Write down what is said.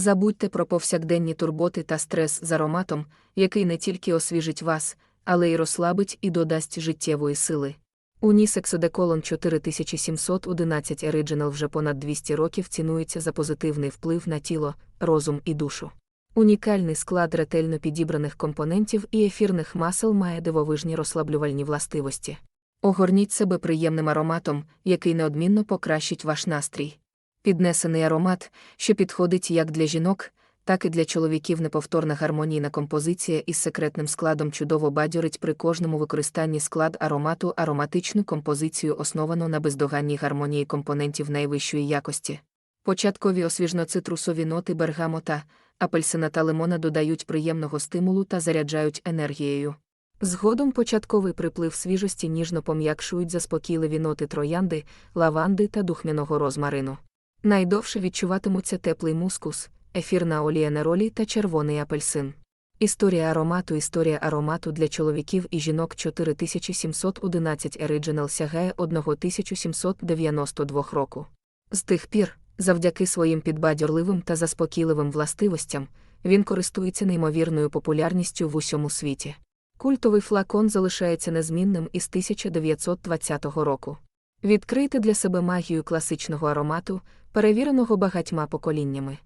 Забудьте про повсякденні турботи та стрес з ароматом, який не тільки освіжить вас, але й розслабить і додасть життєвої сили. Унісекс Одеколон 4711 Original вже понад 200 років цінується за позитивний вплив на тіло, розум і душу. Унікальний склад ретельно підібраних компонентів і ефірних масел має дивовижні розслаблювальні властивості. Огорніть себе приємним ароматом, який неодмінно покращить ваш настрій. Піднесений аромат, що підходить як для жінок, так і для чоловіків неповторна гармонійна композиція із секретним складом чудово бадьорить при кожному використанні склад аромату ароматичну композицію основано на бездоганній гармонії компонентів найвищої якості. Початкові освіжно-цитрусові ноти бергамота, апельсина та лимона додають приємного стимулу та заряджають енергією. Згодом початковий приплив свіжості ніжно пом'якшують заспокійливі ноти троянди, лаванди та духмяного розмарину. Найдовше відчуватимуться теплий мускус, ефірна олія неролі та червоний апельсин. Історія аромату Історія аромату для чоловіків і жінок 4711 Original сягає 1792 року. З тих пір, завдяки своїм підбадьорливим та заспокійливим властивостям, він користується неймовірною популярністю в усьому світі. Культовий флакон залишається незмінним із 1920 року. Відкрийте для себе магію класичного аромату, перевіреного багатьма поколіннями.